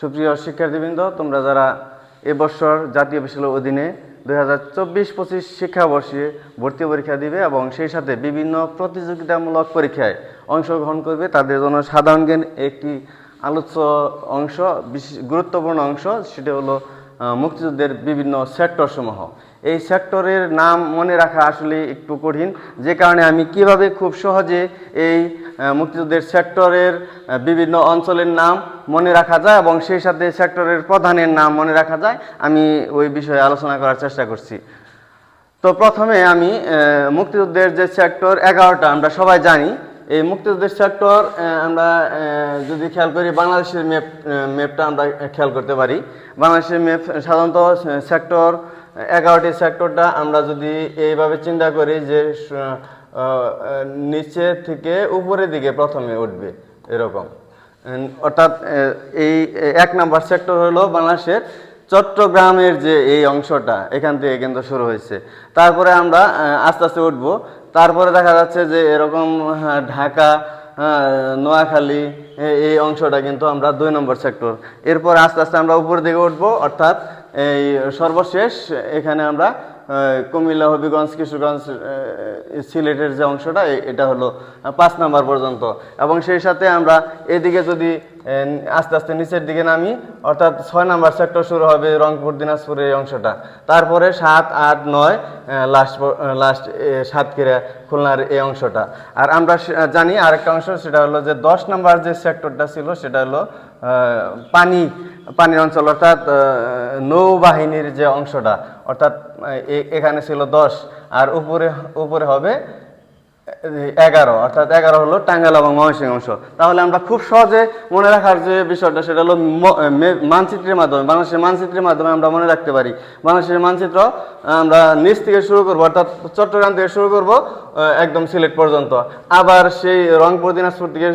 সুপ্রিয় শিক্ষার্থীবৃন্দ, তোমরা যারা এবছর জাতীয় বিশ্ববিদ্যালয়ের অধীনে দুই হাজার চব্বিশ পঁচিশ শিক্ষাবর্ষে ভর্তি পরীক্ষা দিবে এবং সেই সাথে বিভিন্ন প্রতিযোগিতামূলক পরীক্ষায় অংশগ্রহণ করবে, তাদের জন্য সাধারণ জ্ঞান একটি আলোচ্য অংশ, বিশেষ গুরুত্বপূর্ণ অংশ, সেটা হলো মুক্তিযুদ্ধের বিভিন্ন সেক্টর সমূহ এই সেক্টরের নাম মনে রাখা আসলে একটু কঠিন। যে কারণে আমি কীভাবে খুব সহজে এই মুক্তিযুদ্ধের সেক্টরের বিভিন্ন অঞ্চলের নাম মনে রাখা যায় এবং সেই সাথে সেক্টরের প্রধানের নাম মনে রাখা যায়, আমি ওই বিষয়ে আলোচনা করার চেষ্টা করছি। তো প্রথমে আমি মুক্তিযুদ্ধের যে সেক্টর এগারোটা, আমরা সবাই জানি এই মুক্তিযুদ্ধের সেক্টর আমরা যদি খেয়াল করি বাংলাদেশের ম্যাপ ম্যাপটা আমরা খেয়াল করতে পারি। বাংলাদেশের ম্যাপ সাধারণত সেক্টর এগারোটি সেক্টরটা আমরা যদি এইভাবে চিন্তা করি যে নিচে থেকে উপরের দিকে প্রথমে উঠবে, এরকম। অর্থাৎ এই এক নাম্বার সেক্টর হলো বাংলাদেশের চট্টগ্রামের যে এই অংশটা, এখান থেকে কিন্তু শুরু হয়েছে। তারপরে আমরা আস্তে আস্তে উঠব। তারপরে দেখা যাচ্ছে যে এরকম হ্যাঁ, ঢাকা হ্যাঁ, নোয়াখালী এই অংশটা কিন্তু আমরা দুই নম্বর সেক্টর এরপর আস্তে আস্তে আমরা উপর দিকে উঠবো অর্থাৎ এই সর্বশেষ এখানে আমরা কুমিল্লা, হবিগঞ্জ, কিশোরগঞ্জ সিলেটের যে অংশটা এটা হলো পাঁচ নাম্বার পর্যন্ত। এবং সেই সাথে আমরা এদিকে যদি আস্তে আস্তে নিচের দিকে নামি, অর্থাৎ ছয় নাম্বার সেক্টর শুরু হবে রংপুর দিনাজপুরের এই অংশটা। তারপরে সাত, আট, নয় লাস্ট লাস্ট সাতক্ষীরা, খুলনার এই অংশটা। আর আমরা জানি আরেকটা অংশ, সেটা হলো যে দশ নাম্বার যে সেক্টরটা ছিল, সেটা হলো পানি, পানির অঞ্চল, অর্থাৎ নৌবাহিনীর যে অংশটা, অর্থাৎ এখানে ছিল দশ, আর উপরে উপরে হবে এগারো, অর্থাৎ এগারো হলো টাঙ্গাইল এবং ময়মনসিংহ অংশ। তাহলে আমরা খুব সহজে মনে রাখার যে বিষয়টা, সেটা হলো মানচিত্রের মাধ্যমে, বাংলাদেশের মানচিত্রের মাধ্যমে আমরা মনে রাখতে পারি। বাংলাদেশের মানচিত্র আমরা নিচ থেকে শুরু করব, অর্থাৎ চট্টগ্রাম থেকে শুরু করব একদম সিলেট পর্যন্ত। আবার সেই রংপুর, দিনাজপুর থেকে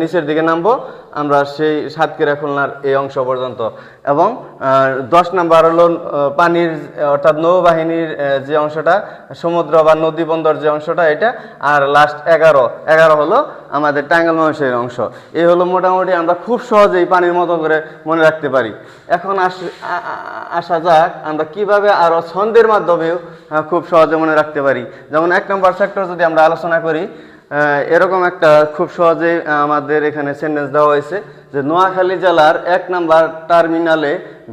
নিচের দিকে নামবো। আমরা সেই সাতক্ষীরা খুলনার এই অংশ পর্যন্ত। এবং দশ নাম্বার হলো পানির, অর্থাৎ নৌবাহিনীর যে অংশটা, সমুদ্র বা নদী বন্দর যে অংশটা, এটা, আর লাস্ট এগারো। এগারো হলো আমাদের টাঙ্গাল মহেশের অংশ। এই হলো মোটামুটি আমরা খুব সহজেই পানির মতো করে মনে রাখতে পারি। এখন আস আসা যাক, আমরা কীভাবে আরও ছন্দের মাধ্যমেও খুব সহজে মনে রাখতে পারি। যেমন এক নম্বর সেক্টর যদি আমরা আলোচনা করি এরকম একটা খুব সহজেই আমাদের এখানে সেন্টেন্স দেওয়া হয়েছে যে নোয়াখালী জেলার এক নাম্বার টার্মিনালে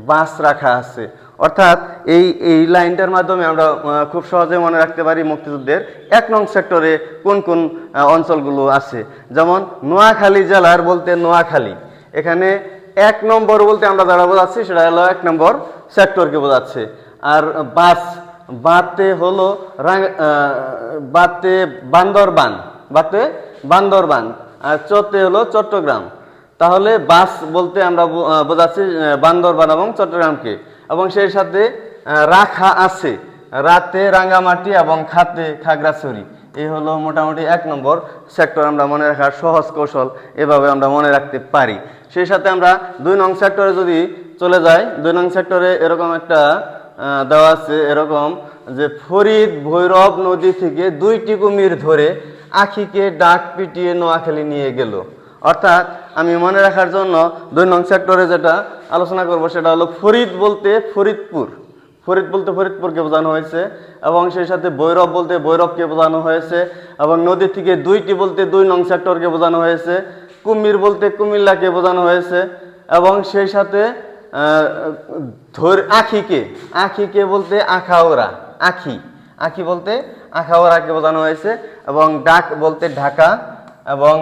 বাস রাখা আছে। অর্থাৎ এই এই লাইনটার মাধ্যমে আমরা খুব সহজে মনে রাখতে পারি মুক্তিযুদ্ধের এক নং সেক্টরে কোন কোন অঞ্চলগুলো আছে। যেমন নোয়াখালী জেলার বলতে নোয়াখালী। এখানে এক নম্বর বলতে আমরা যারা বোঝাচ্ছি, সেটা হলো এক নম্বর সেক্টরকে বোঝাচ্ছে। আর বাস বাতে হলো বাতে বান্দরবান। বাতে বান্দরবান। আর চতে হলো চট্টগ্রাম। তাহলে বাস বলতে আমরা বোঝাচ্ছি বান্দরবান এবং চট্টগ্রামকে। এবং সেই সাথে রাখা আছে। রাতে রাঙ্গামাটি এবং খাতে খাগড়াছড়ি। এই হলো মোটামুটি এক নম্বর সেক্টর আমরা মনে রাখার সহজ কৌশল। এভাবে আমরা মনে রাখতে পারি। সেই সাথে আমরা দুই নং সেক্টরে যদি চলে যাই, দুই নং সেক্টরে এরকম একটা দেওয়া আছে এরকম যে ফরিদ ভৈরব নদী থেকে দুইটি কুমির ধরে আখিকে ডাক পিটিয়ে নোয়াখালী নিয়ে গেল। অর্থাৎ আমি মনে রাখার জন্য দুই নং সেক্টরে যেটা আলোচনা করব সেটা হলো ফরিদ বলতে ফরিদপুর। ফরিদ বলতে ফরিদপুরকে বোঝানো হয়েছে এবং সেই সাথে বৈরব বলতে বৈরবকে বোঝানো হয়েছে এবং নদী থেকে দুইটি বলতে দুই নং সেক্টরকে বোঝানো হয়েছে, কুমির বলতে কুমিল্লাকে বোঝানো হয়েছে এবং সেই সাথে ধর আখিকে আখিকে বলতে আখাওরা আখি আখি বলতে আখাওরাকে বোঝানো হয়েছে এবং ডাক বলতে ঢাকা এবং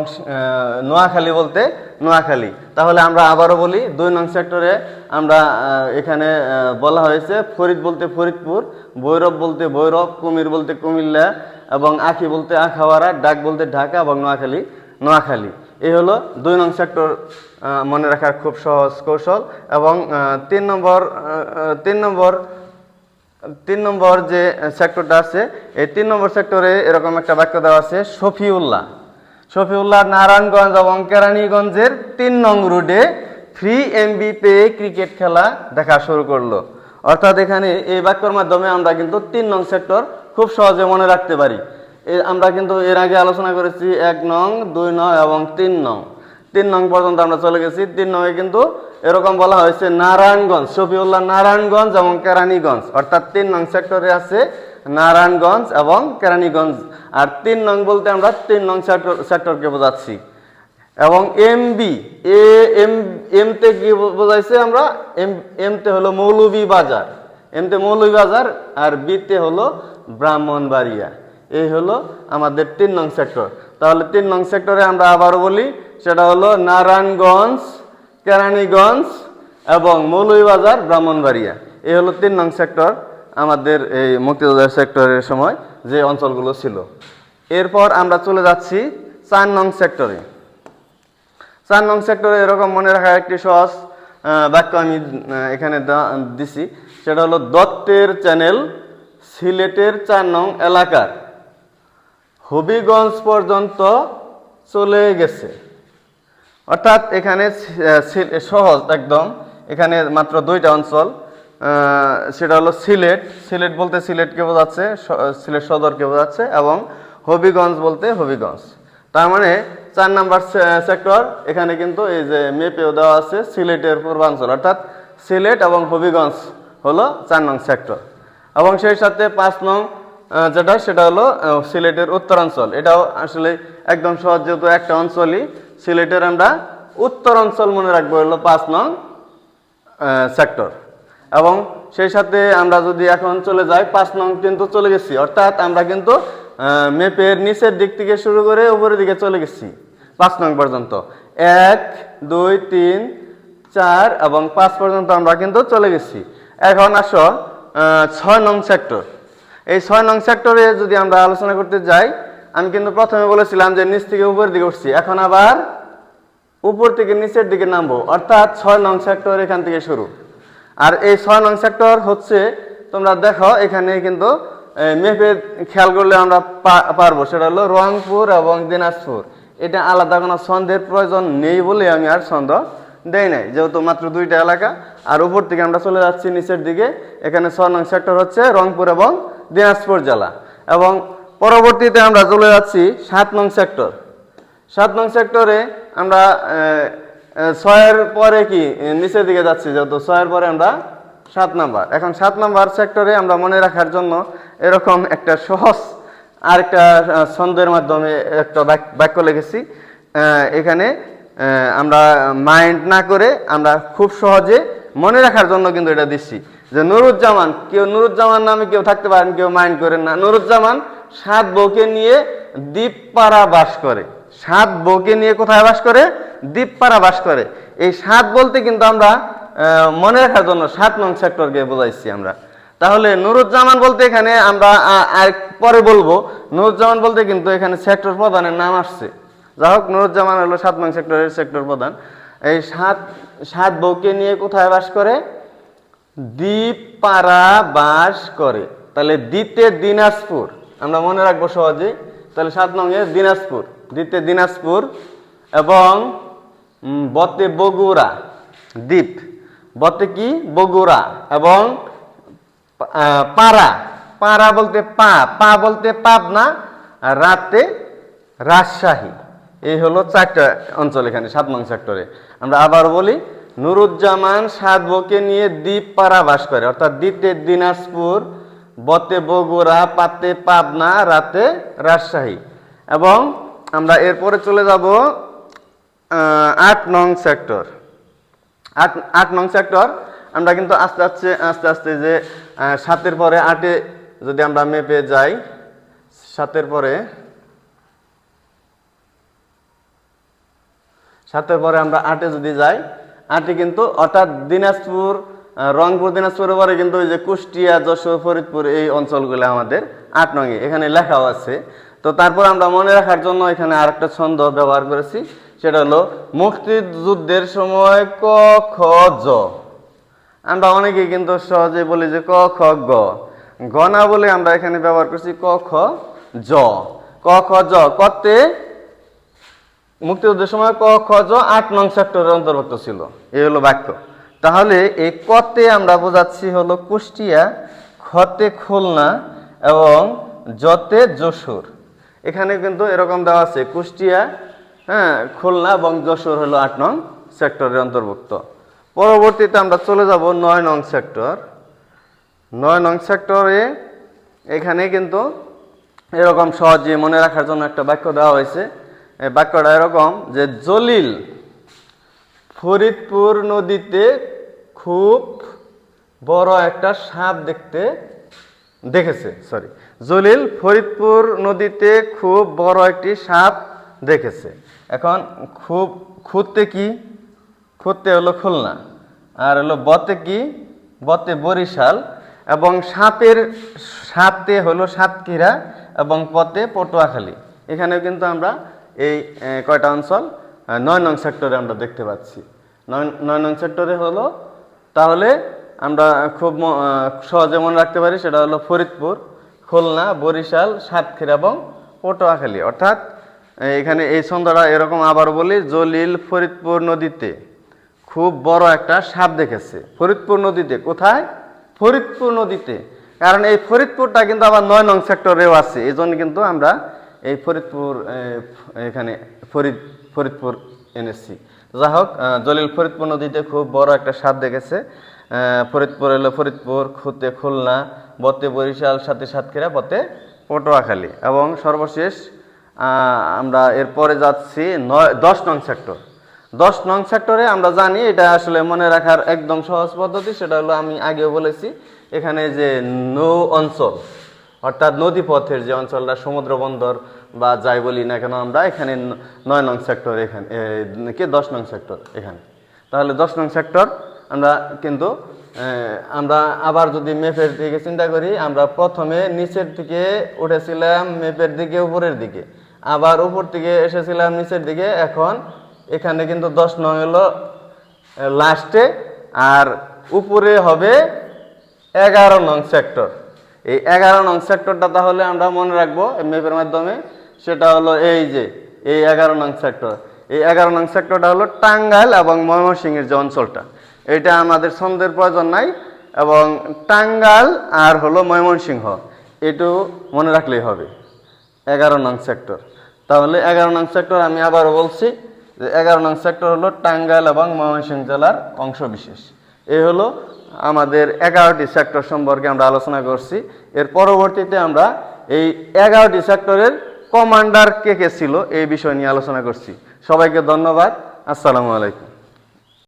নোয়াখালী বলতে নোয়াখালী। তাহলে আমরা আবারও বলি, দুই নং সেক্টরে আমরা এখানে বলা হয়েছে ফরিদ বলতে ফরিদপুর, ভৈরব বলতে ভৈরব, কুমির বলতে কুমিল্লা এবং আখি বলতে আখাওয়ারা ডাক বলতে ঢাকা এবং নোয়াখালী নোয়াখালী। এই হলো দুই নং সেক্টর মনে রাখার খুব সহজ কৌশল এবং তিন নম্বর তিন নম্বর তিন নম্বর যে সেক্টরটা আছে, এই তিন নম্বর সেক্টরে এরকম একটা বাক্য দেওয়া আছে, শফিউল্লাহ। শফিউল্লাহ নারায়ণগঞ্জ এবং কেরানীগঞ্জের তিন নং রুটে ফ্রি এমবি পেয়ে ক্রিকেট খেলা দেখা শুরু করল। অর্থাৎ এখানে এই বাক্যর মাধ্যমে আমরা কিন্তু তিন নং সেক্টর খুব সহজে মনে রাখতে পারি। আমরা কিন্তু এর আগে আলোচনা করেছি এক নং, দুই নং এবং তিন নং। তিন নং পর্যন্ত আমরা চলে গেছি। তিন নঙে কিন্তু এরকম বলা হয়েছে, নারায়ণগঞ্জ, শফিউল্লাহ নারায়ণগঞ্জ এবং কেরানীগঞ্জ। অর্থাৎ তিন নং সেক্টরে আছে নারায়ণগঞ্জ এবং কেরানীগঞ্জ। আর তিন নং বলতে আমরা তিন নং সেক্টর সেক্টরকে বোঝাচ্ছি। এবং এম বি এ এম এমতে কি বোঝাইছে আমরা? এম এমতে হলো মৌলভী বাজার। এমতে মৌলভী বাজার আর বিতে হলো ব্রাহ্মণবাড়িয়া। এই হলো আমাদের তিন নং সেক্টর তাহলে তিন নং সেক্টরে আমরা আবারও বলি সেটা হলো নারায়ণগঞ্জ, কেরানীগঞ্জ এবং মৌলভীবাজার, ব্রাহ্মণবাড়িয়া। এই হলো তিন নং সেক্টর আমাদের এই মুক্তিযোদ্ধার সেক্টরের সময় যে অঞ্চলগুলো ছিল। এরপর আমরা চলে যাচ্ছি চার নং সেক্টরে চার নং সেক্টরে এরকম মনে রাখা একটি সহজ বাক্য আমি এখানে দিছি। সেটা হলো দত্তের চ্যানেল সিলেটের চার নং এলাকার। হবিগঞ্জ পর্যন্ত চলে গেছে। অর্থাৎ এখানে সহজ একদম। এখানে মাত্র দুইটা অঞ্চল। সেটা হলো সিলেট। সিলেট বলতে সিলেটকে বোঝাচ্ছে সিলেট সদরকে বোঝাচ্ছে এবং হবিগঞ্জ বলতে হবিগঞ্জ। তার মানে চার নাম্বার সেক্টর, এখানে কিন্তু এই যে মেপেও দেওয়া আছে, সিলেটের পূর্বাঞ্চল। অর্থাৎ সিলেট এবং হবিগঞ্জ হলো চার নং সেক্টর। এবং সেই সাথে পাঁচ নং যেটা, সেটা হলো সিলেটের উত্তরাঞ্চল। এটাও আসলে একদম সহজ, যেহেতু একটা অঞ্চলই সিলেটের আমরা উত্তর অঞ্চল মনে রাখব, হলো পাঁচ নং সেক্টর এবং সেই সাথে আমরা যদি এখন চলে যাই, পাঁচ নং কিন্তু চলে গেছি। অর্থাৎ আমরা কিন্তু মেপের নিচের দিক থেকে শুরু করে উপরের দিকে চলে গেছি, পাঁচ নং পর্যন্ত। এক, দুই, তিন, চার এবং পাঁচ পর্যন্ত আমরা কিন্তু চলে গেছি। এখন আসো ছয় নং সেক্টর এই ছয় নং সেক্টরে যদি আমরা আলোচনা করতে যাই আমি কিন্তু প্রথমে বলেছিলাম যে নিচ থেকে উপরের দিকে উঠছি, এখন আবার উপর থেকে নিচের দিকে নামবো। অর্থাৎ ছয় নং সেক্টর এখান থেকে শুরু। আর এই ছয় নং সেক্টর হচ্ছে, তোমরা দেখো, এখানে কিন্তু মেপে খেয়াল করলে আমরা পারব। সেটা হলো রংপুর এবং দিনাজপুর। এটা আলাদা কোনো ছন্দের প্রয়োজন নেই বলে আমি আর ছন্দ দেই নাই, যেহেতু মাত্র দুইটা এলাকা। আর উপর থেকে আমরা চলে যাচ্ছি নিচের দিকে। এখানে ছয় নং সেক্টর হচ্ছে রংপুর এবং দিনাজপুর জেলা। এবং পরবর্তীতে আমরা চলে যাচ্ছি সাত নং সেক্টর। সাত নং সেক্টরে আমরা ছয়ের পরে কি নিচের দিকে যাচ্ছি যেহেতু ছয়ের পরে আমরা সাত নাম্বার। এখন সাত নাম্বার সেক্টরে আমরা মনে রাখার জন্য এরকম একটা সহজ আরেকটা আহ, ছন্দের মাধ্যমে একটা বাক্য লিখেছি। এখানে আমরা মাইন্ড না করে আমরা খুব সহজে মনে রাখার জন্য কিন্তু এটা দিচ্ছি। যে নুরুজ্জামান কেউ নুরুজ্জামান নামে কেউ থাকতে পারেন কেউ মাইন্ড করেন না। নুরুজ্জামান সাত বউকে নিয়ে দ্বীপপাড়া বাস করে। সাত বউকে নিয়ে কোথায় বাস করে? দ্বীপপাড়া বাস করে। এই সাত বলতে কিন্তু আমরা মনে রাখার জন্য সাত নং সেক্টরকে বোঝাইছি আমরা। তাহলে নুরুজ্জামান বলতে এখানে আমরা আর পরে বলব, নুরুজ্জামান বলতে কিন্তু এখানে সেক্টর প্রধানের নাম আসছে। যাই হোক, নুরুজ্জামান হলো সাত নং সেক্টরের সেক্টর প্রধান। এই সাত সাত বউকে নিয়ে কোথায় বাস করে? দ্বীপপাড়া বাস করে। তাহলে দ্বিতে দিনাজপুর। আমরা মনে রাখব সহজে তাহলে সাত নঙ্গে দিনাজপুর, দ্বিতীয় দিনাজপুর এবং বতে বগুড়া, দ্বীপ। বতে কি? বগুড়া এবং পাড়া। পাড়া বলতে পা পা বলতে পাবনা রাতে রাজশাহী। এই হলো চারটা অঞ্চল এখানে, সাত নং সেক্টরে আমরা আবার বলি, নুরুজ্জামান সাত বকে নিয়ে দ্বীপ পাড়া বাস করে, অর্থাৎ দ্বীপে দিনাজপুর বতে বগুড়া, পাতে পাবনা, রাতে রাজশাহী। এবং আমরা এরপরে চলে যাব আট নং সেক্টর। আট আট নং সেক্টর, আমরা কিন্তু আস্তে আস্তে আস্তে আস্তে যে সাতের পরে আটে যদি আমরা মেপে যাই, সাতের পরে সাতের পরে আমরা আটে যদি যাই, আটে কিন্তু অর্থাৎ দিনাজপুর রংপুর দিনাজপুরের পরে কিন্তু ওই যে কুষ্টিয়া, যশোর, ফরিদপুর এই অঞ্চলগুলো আমাদের আট নঙে এখানে লেখাও আছে। তো তারপর আমরা মনে রাখার জন্য এখানে আরেকটা ছন্দ ব্যবহার করেছি, সেটা হলো, মুক্তিযুদ্ধের সময় ক, খ, জ। আমরা অনেকেই কিন্তু সহজে বলি যে ক, খ, গ। গ না বলে আমরা এখানে ব্যবহার করছি ক, খ, জ। ক, খ, জ কতে মুক্তিযুদ্ধের সময় ক, খ, জ আট নং সেক্টরের অন্তর্ভুক্ত ছিল। এই হলো বাক্য। তাহলে এই কতে আমরা বোঝাচ্ছি হলো কুষ্টিয়া, খতে খুলনা এবং যতে যশোর। এখানে কিন্তু এরকম দেওয়া আছে, কুষ্টিয়া হ্যাঁ খুলনা এবং যশোর হলো আট নং সেক্টরের অন্তর্ভুক্ত। পরবর্তীতে আমরা চলে যাব নয় নং সেক্টর। নয় নং সেক্টরে এখানে কিন্তু এরকম সহজে মনে রাখার জন্য একটা বাক্য দেওয়া হয়েছে। বাক্যটা এরকম যে, জলিল ফরিদপুর নদীতে খুব বড় একটা সাপ দেখতে দেখেছে সরি জলিল ফরিদপুর নদীতে খুব বড় একটি সাপ দেখেছে। এখন খুব খুঁজতে কি? খুঁজতে হলো খুলনা। আর হলো বতে কি? বতে বরিশাল। এবং সাপের সাতে হলো সাতক্ষীরা এবং পথে পটুয়াখালী। এখানেও কিন্তু আমরা এই কয়টা অঞ্চল নয় নং সেক্টরে আমরা দেখতে পাচ্ছি। নয় নয় নং সেক্টরে হলো তাহলে আমরা খুব সহজে মনে রাখতে পারি, সেটা হলো ফরিদপুর, খুলনা, বরিশাল, সাতক্ষীরা এবং পটুয়াখালী। অর্থাৎ এখানে এই ছন্দটা এরকম আবার বলি, জলিল ফরিদপুর নদীতে খুব বড় একটা সাপ দেখেছে। ফরিদপুর নদীতে, কোথায়? ফরিদপুর নদীতে। কারণ এই ফরিদপুরটা কিন্তু আবার নয় নং সেক্টরেও আছে এই জন্য কিন্তু আমরা এই ফরিদপুর এখানে ফরিদ, ফরিদপুর এনেছি। যা হোক জলিল ফরিদপুর নদীতে খুব বড় একটা স্বাদ দেখেছে। ফরিদপুর এলো ফরিদপুর খুতে খুলনা বতে বরিশাল, সাথে সাতক্ষীরা পথে পটুয়াখালী এবং সর্বশেষ আমরা এরপরে যাচ্ছি নয়, দশ নং সেক্টর দশ নং সেক্টরে আমরা জানি এটা আসলে মনে রাখার একদম সহজ পদ্ধতি, সেটা হলো আমি আগেও বলেছি, এখানে যে নৌ অঞ্চল অর্থাৎ নদী পথের যে অঞ্চলটা সমুদ্র বন্দর বা যাই বলি না কেন আমরা, এখানে নয় নং সেক্টর এখানে কি দশ নং সেক্টর এখানে। তাহলে দশ নং সেক্টর আমরা কিন্তু আমরা আবার যদি মেপের দিকে চিন্তা করি, আমরা প্রথমে নিচের দিকে উঠেছিলাম মেপের দিকে উপরের দিকে। আবার উপর থেকে এসেছিলাম নিচের দিকে, এখন এখানে কিন্তু দশ নং হলো লাস্টে আর উপরে হবে এগারো নং সেক্টর এই এগারো নং সেক্টরটা তাহলে আমরা মনে রাখব ম্যাপের মাধ্যমে। সেটা হলো এই যে, এই এগারো নং সেক্টর এই এগারো নং সেক্টরটা হলো টাঙ্গাইল এবং ময়মনসিংহের যে অঞ্চলটা। এটা আমাদের ছন্দের প্রয়োজন নাই এবং টাঙ্গাইল আর হলো ময়মনসিংহ, এটু মনে রাখলেই হবে। এগারো নং সেক্টর তাহলে এগারো নং সেক্টর আমি আবারও বলছি যে এগারো নং সেক্টর হলো টাঙ্গাইল এবং ময়মনসিংহ জেলার অংশ বিশেষ এই হলো আমাদের এগারোটি সেক্টর সম্পর্কে আমরা আলোচনা করছি। এর পরবর্তীতে আমরা এই এগারোটি সেক্টরের কমান্ডার কে কে ছিল এই বিষয় নিয়ে আলোচনা করছি। সবাইকে ধন্যবাদ। আসসালামু আলাইকুম।